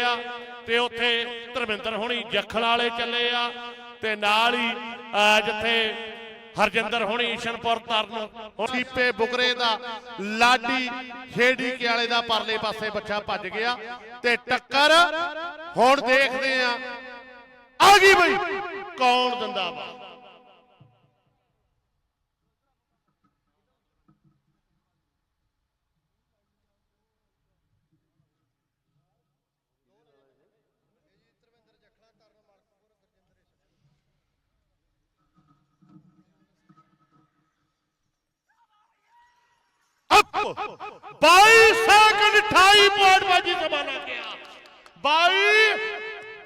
ਆ ਤੇ ਉੱਥੇ ਧਰਮਿੰਦਰ ਹੋਣੀ ਜੱਖਲ ਵਾਲੇ ਚੱਲੇ ਆ ਤੇ ਨਾਲ ਹੀ ਜਿੱਥੇ ਹਰਜਿੰਦਰ ਹੋਣੀ ਈਸ਼ਨਪੁਰ ਤਰਨ ਸੀਪੇ ਬੁਕਰੇ ਦਾ ਲਾਡੀ ਖੇੜੀ ਕੇ ਦਾ ਪਰਲੇ ਪਾਸੇ ਬੱਚਾ ਭੱਜ ਗਿਆ ਤੇ ਟੱਕਰ ਹੁਣ ਦੇਖਦੇ ਆ। ਆ ਗਈ ਬਈ, ਕੌਣ ਦਿੰਦਾ ਵਾ 22 ਸੈਕਿੰਡ 28 ਪੁਆਇੰਟ ਬਾਜੀ ਸਮਾਨਾ ਗਿਆ। 22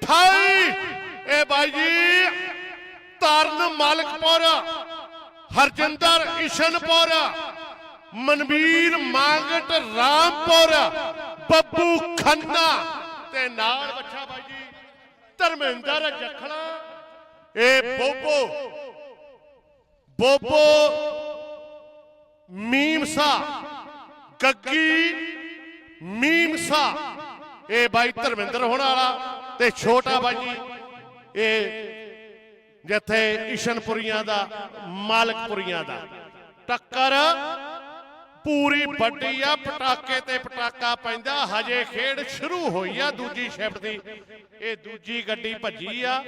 28 ਇਹ ਬਾਈ ਜੀ, ਤਰਨ ਮਾਲਕਪੁਰ, ਹਰਜਿੰਦਰ ਇਸ਼ਨਪੁਰ ਮਨਵੀਰ ਮਾਂਗਟ ਰਾਮਪੁਰ, ਬੱਬੂ ਖੰਨਾ ਤੇ ਨਾਲ ਬੱਚਾ ਬਾਈ ਜੀ, ਧਰਮਿੰਦਰ ਜਖਣਾ। ਇਹ ਬੋਬੋ ਬੋਬੋ ਮੀਮਸਾ। ਗੱਗੀ ਮੀਮਸਾ ਇਹ ਬਾਈ ਧਰਮਿੰਦਰ ਹੋਣ ਵਾਲਾ ਤੇ ਛੋਟਾ ਬਾਈ ਜੀ। ਇਹ ਜਿੱਥੇ ਇਸ਼ਨਪੁਰੀਆਂ ਦਾ, ਮਾਲਕਪੁਰੀਆਂ ਦਾ। ਟੱਕਰ ਪੂਰੀ ਵੱਡੀ ਆ, ਪਟਾਕੇ ਤੇ ਪਟਾਕਾ ਪੈਂਦਾ। ਹਜੇ ਖੇਡ ਸ਼ੁਰੂ ਹੋਈ ਆ ਦੂਜੀ ਸ਼ਿਫਟ ਦੀ। ਇਹ ਦੂਜੀ ਗੱਡੀ ਭੱਜੀ ਆ।